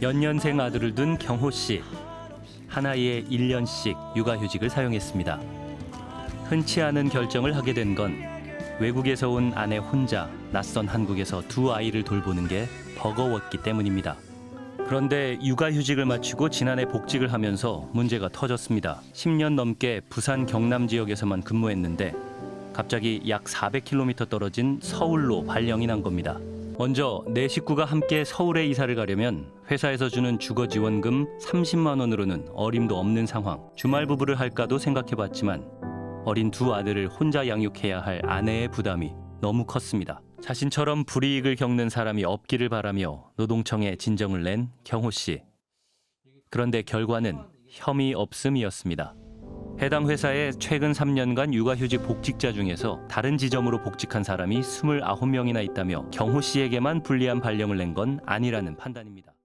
연년생 아들을 둔 경호 씨. 하나이에 1년씩 육아휴직을 사용했습니다. 흔치 않은 결정을 하게 된 건 외국에서 온 아내 혼자 낯선 한국에서 두 아이를 돌보는 게 버거웠기 때문입니다. 그런데 육아휴직을 마치고 지난해 복직을 하면서 문제가 터졌습니다. 10년 넘게 부산 경남 지역에서만 근무했는데 갑자기 약 400km 떨어진 서울로 발령이 난 겁니다. 먼저 내 식구가 함께 서울에 이사를 가려면 회사에서 주는 주거 지원금 30만 원으로는 어림도 없는 상황. 주말 부부를 할까도 생각해 봤지만 어린 두 아들을 혼자 양육해야 할 아내의 부담이 너무 컸습니다. 자신처럼 불이익을 겪는 사람이 없기를 바라며 노동청에 진정을 낸 경호 씨. 그런데 결과는 혐의 없음이었습니다. 해당 회사의 최근 3년간 육아휴직 복직자 중에서 다른 지점으로 복직한 사람이 29명이나 있다며 경호 씨에게만 불리한 발령을 낸 건 아니라는 판단입니다.